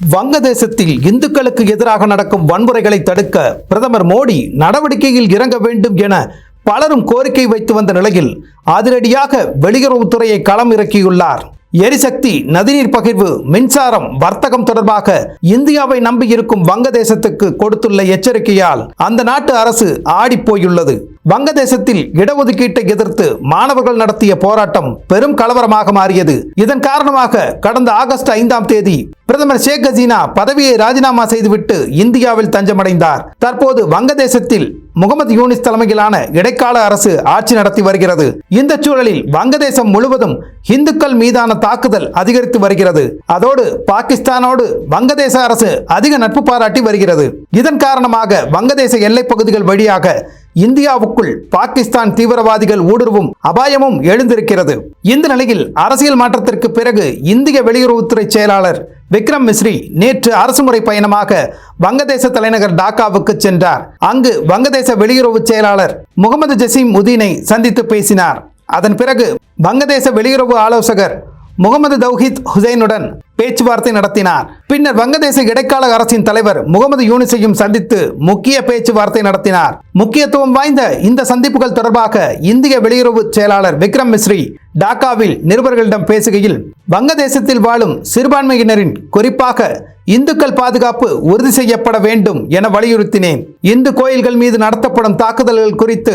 வங்கதேசத்தில் இந்துக்களுக்கு எதிராக நடக்கும் வன்முறைகளை தடுக்க பிரதமர் மோடி நடவடிக்கையில் இறங்க வேண்டும் என பலரும் கோரிக்கை வைத்து வந்த நிலையில் அதிரடியாக வெளியுறவுத்துறையை களம் இறக்கியுள்ளார். எரிசக்தி நதிநீர் பகிர்வு மின்சாரம் வர்த்தகம் தொடர்பாக இந்தியாவை நம்பியிருக்கும் வங்கதேசத்துக்கு கொடுத்துள்ள எச்சரிக்கையால் அந்த நாட்டு அரசு ஆடிப்போயுள்ளது. வங்கதேசத்தில் இடஒதுக்கீட்டை எதிர்த்து மாணவர்கள் நடத்திய போராட்டம் பெரும் கலவரமாக மாறியது. இதன் காரணமாக கடந்த ஆகஸ்ட் ஐந்தாம் தேதி பிரதமர் ஷேக் ஹசீனா பதவியை ராஜினாமா செய்துவிட்டு இந்தியாவில் தஞ்சமடைந்தார். தற்போது வங்கதேசத்தில் முகமது யூனிஸ் தலைமையிலான இடைக்கால அரசு ஆட்சி நடத்தி வருகிறது. இந்த சூழலில் வங்கதேசம் முழுவதும் இந்துக்கள் மீதான தாக்குதல் அதிகரித்து வருகிறது. அதோடு பாகிஸ்தானோடு வங்கதேச அரசு அதிக நட்பு பாராட்டி வருகிறது. இதன் காரணமாக வங்கதேச எல்லைப் பகுதிகள் வழியாக இந்தியாவுக்குள் பாகிஸ்தான் தீவிரவாதிகள் ஊடுருவும் அபாயமும் எழுந்திருக்கிறது. இந்த நிலையில் அரசியல் மாற்றத்திற்கு பிறகு இந்திய வெளியுறவுத்துறை செயலாளர் விக்ரம் மிஸ்ரி நேற்று அரசுமுறை பயணமாக வங்கதேச தலைநகர் டாக்காவுக்கு சென்றார். அங்கு வங்கதேச வெளியுறவு செயலாளர் முகமது ஜசீம் உதீனை சந்தித்து பேசினார். அதன் பிறகு வங்கதேச வெளியுறவு ஆலோசகர் முகமது தௌஹித் ஹுசைனுடன் பேச்சுவார்த்தை நடத்தினார். பின்னர் வங்கதேச இடைக்கால அரசின் தலைவர் முகமது யூனிசையும் சந்தித்து முக்கிய பேச்சுவார்த்தை நடத்தினார். முக்கியத்துவம் வாய்ந்த இந்த சந்திப்புகள் தொடர்பாக இந்திய வெளியுறவு செயலாளர் விக்ரம் மிஸ்ரி டாக்காவில் நிருபர்களிடம் பேசுகையில் வங்கதேசத்தில் வாழும் சிறுபான்மையினரின் குறிப்பாக இந்துக்கள் பாதுகாப்பு உறுதி செய்யப்பட வேண்டும் என வலியுறுத்தினேன். இந்து கோயில்கள் மீது நடத்தப்படும் தாக்குதல்கள் குறித்து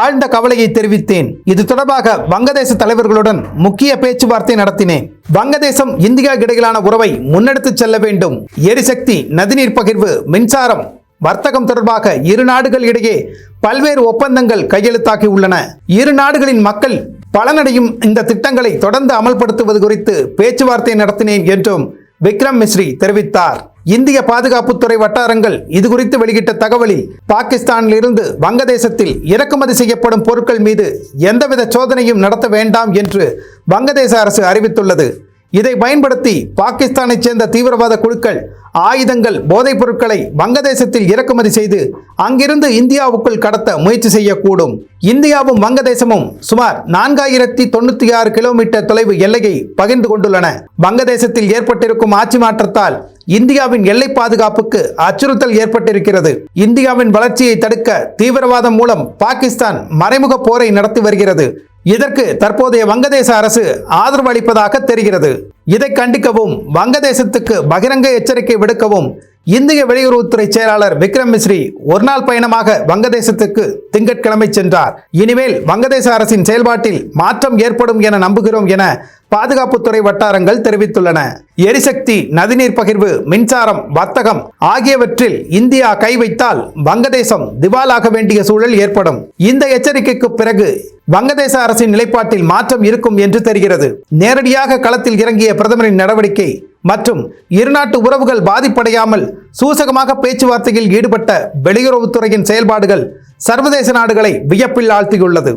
ஆழ்ந்த கவலையை தெரிவித்தேன். இது தொடர்பாக வங்கதேச தலைவர்களுடன் முக்கிய பேச்சுவார்த்தை நடத்தினேன். வங்கதேசம் இந்தியா இடையிலான உறவை முன்னெடுத்துச் செல்ல வேண்டும். எரிசக்தி நதிநீர் பகிர்வு மின்சாரம் வர்த்தகம் தொடர்பாக இரு நாடுகள் இடையே பல்வேறு ஒப்பந்தங்கள் கையெழுத்தாகி உள்ளன இரு நாடுகளின் மக்கள் பலனடையும் இந்த திட்டங்களை தொடர்ந்து அமல்படுத்துவது குறித்து பேச்சுவார்த்தை நடத்தினேன் என்றும் விக்ரம் மிஸ்ரி தெரிவித்தார். இந்திய பாதுகாப்புத்துறை வட்டாரங்கள் இது குறித்து வெளியிட்ட தகவலில் பாகிஸ்தானில் இருந்து வங்கதேசத்தில் இறக்குமதி செய்யப்படும் பொருட்கள் மீது எந்தவித சோதனையும் நடத்த வேண்டாம் என்று வங்கதேச அரசு அறிவித்துள்ளது. இதை பயன்படுத்தி பாகிஸ்தானைச் சேர்ந்த தீவிரவாத குழுக்கள் ஆயுதங்கள் போதைப் பொருட்களை வங்கதேசத்தில் இறக்குமதி செய்து அங்கிருந்து இந்தியாவுக்குள் கடத்த முயற்சி செய்யக்கூடும். இந்தியாவும் வங்கதேசமும் சுமார் நான்காயிரத்தி தொண்ணூத்தி ஆறு கிலோமீட்டர் தொலைவு எல்லையை பகிர்ந்து கொண்டுள்ளன. வங்கதேசத்தில் ஏற்பட்டிருக்கும் ஆட்சி மாற்றத்தால் இந்தியாவின் எல்லை பாதுகாப்புக்கு அச்சுறுத்தல் ஏற்பட்டிருக்கிறது. இந்தியாவின் வளர்ச்சியை தடுக்க தீவிரவாதம் மூலம் பாகிஸ்தான் மறைமுக போரை நடத்தி வருகிறது. இதற்கு தற்போதைய வங்கதேச அரசு ஆதரவு அளிப்பதாக தெரிகிறது. இதை கண்டிக்கவும் வங்கதேசத்துக்கு பகிரங்க எச்சரிக்கை விடுக்கவும் இந்திய வெளியுறவுத்துறை செயலாளர் விக்ரம் மிஸ்ரி ஒரு நாள் பயணமாக வங்கதேசத்துக்கு திங்கட்கிழமை சென்றார். இனிமேல் வங்கதேச அரசின் செயல்பாட்டில் மாற்றம் ஏற்படும் என நம்புகிறோம் என பாதுகாப்புத்துறை வட்டாரங்கள் தெரிவித்துள்ளன. எரிசக்தி நதிநீர் பகிர்வு மின்சாரம் வர்த்தகம் ஆகியவற்றில் இந்தியா கை வைத்தால் வங்கதேசம் திவாலாக வேண்டிய சூழல் ஏற்படும். இந்த எச்சரிக்கைக்கு பிறகு வங்கதேச அரசின் நிலைப்பாட்டில் மாற்றம் இருக்கும் என்று தெரிகிறது. நேரடியாக களத்தில் இறங்கிய பிரதமரின் நடவடிக்கை மற்றும் இருநாட்டு உறவுகள் பாதிப்படையாமல் சூசகமாக பேச்சுவார்த்தையில் ஈடுபட்ட வெளியுறவுத்துறையின் செயல்பாடுகள் சர்வதேச நாடுகளை வியப்பில் ஆழ்த்தியுள்ளது.